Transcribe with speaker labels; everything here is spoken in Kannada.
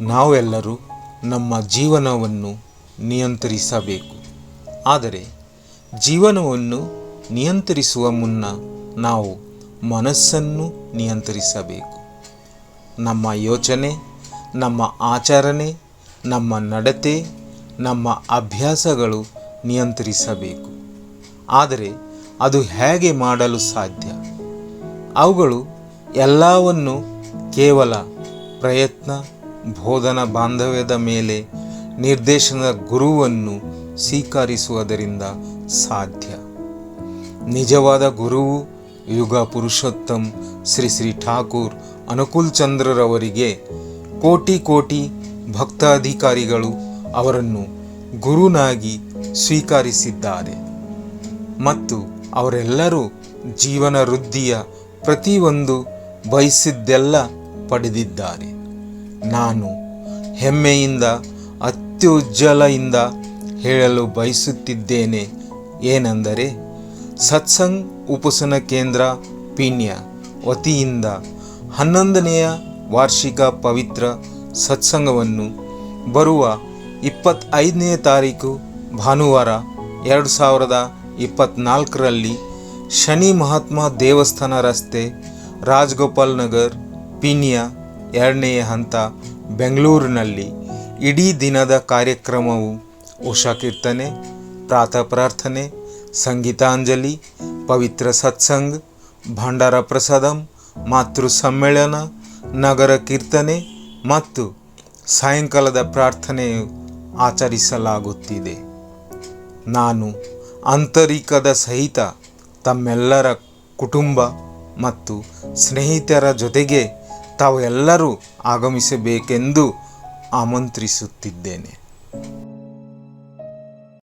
Speaker 1: ನಾವೆಲ್ಲರೂ ನಮ್ಮ ಜೀವನವನ್ನು ನಿಯಂತ್ರಿಸಬೇಕು. ಆದರೆ ಜೀವನವನ್ನು ನಿಯಂತ್ರಿಸುವ ಮುನ್ನ ನಾವು ಮನಸ್ಸನ್ನು ನಿಯಂತ್ರಿಸಬೇಕು. ನಮ್ಮ ಯೋಚನೆ, ನಮ್ಮ ಆಚರಣೆ, ನಮ್ಮ ನಡತೆ, ನಮ್ಮ ಅಭ್ಯಾಸಗಳು ನಿಯಂತ್ರಿಸಬೇಕು. ಆದರೆ ಅದು ಹೇಗೆ ಮಾಡಲು ಸಾಧ್ಯ? ಅವುಗಳು ಎಲ್ಲವನ್ನು ಕೇವಲ ಪ್ರಯತ್ನ ಬೋಧನಾ ಬಾಂಧವ್ಯದ ಮೇಲೆ ನಿರ್ದೇಶನದ ಗುರುವನ್ನು ಸ್ವೀಕರಿಸುವುದರಿಂದ ಸಾಧ್ಯ. ನಿಜವಾದ ಗುರುವು ಯುಗ ಪುರುಷೋತ್ತಮ್ ಶ್ರೀ ಶ್ರೀ ಠಾಕೂರ್ ಅನುಕೂಲ್ ಚಂದ್ರರವರಿಗೆ ಕೋಟಿ ಕೋಟಿ ಭಕ್ತಾಧಿಕಾರಿಗಳು ಅವರನ್ನು ಗುರುನಾಗಿ ಸ್ವೀಕರಿಸಿದ್ದಾರೆ. ಮತ್ತು ಅವರೆಲ್ಲರೂ ಜೀವನ ವೃದ್ಧಿಯ ಪ್ರತಿಯೊಂದು ಬಯಸಿದ್ದೆಲ್ಲ ಪಡೆದಿದ್ದಾರೆ. ನಾನು ಹೆಮ್ಮೆಯಿಂದ, ಅತ್ಯುಜ್ವಲೆಯಿಂದ ಹೇಳಲು ಬಯಸುತ್ತಿದ್ದೇನೆ. ಏನೆಂದರೆ, ಸತ್ಸಂಗ್ ಉಪಸನ ಕೇಂದ್ರ ಪೀಣ್ಯ ವತಿಯಿಂದ ಹನ್ನೊಂದನೆಯ ವಾರ್ಷಿಕ ಪವಿತ್ರ ಸತ್ಸಂಗವನ್ನು ಬರುವ ಇಪ್ಪತ್ತೈದನೇ ತಾರೀಕು ಭಾನುವಾರ ಎರಡು ಸಾವಿರದ ಇಪ್ಪತ್ತ್ನಾಲ್ಕರಲ್ಲಿ ಶನಿ ಮಹಾತ್ಮ ದೇವಸ್ಥಾನ ರಸ್ತೆ ರಾಜ್ಗೋಪಾಲ್ ನಗರ್ ಪೀಣ್ಯ ಎರಡನೆಯ ಹಂತ ಬೆಂಗಳೂರಿನಲ್ಲಿ ಇಡೀ ದಿನದ ಕಾರ್ಯಕ್ರಮವು ಉಷಾ ಕೀರ್ತನೆ, ಪ್ರಾತಃ ಪ್ರಾರ್ಥನೆ, ಸಂಗೀತಾಂಜಲಿ, ಪವಿತ್ರ ಸತ್ಸಂಗ್, ಭಂಡಾರ ಪ್ರಸಾದಂ, ಮಾತೃ ಸಮ್ಮೇಳನ, ನಗರ ಕೀರ್ತನೆ ಮತ್ತು ಸಾಯಂಕಾಲದ ಪ್ರಾರ್ಥನೆಯು ಆಚರಿಸಲಾಗುತ್ತಿದೆ. ನಾನು ಆಂತರಿಕದ ಸಹಿತ ತಮ್ಮೆಲ್ಲರ ಕುಟುಂಬ ಮತ್ತು ಸ್ನೇಹಿತರ ಜೊತೆಗೆ ತಾವು ಎಲ್ಲರೂ ಆಗಮಿಸಬೇಕೆಂದು ಆಮಂತ್ರಿಸುತ್ತಿದ್ದೇನೆ.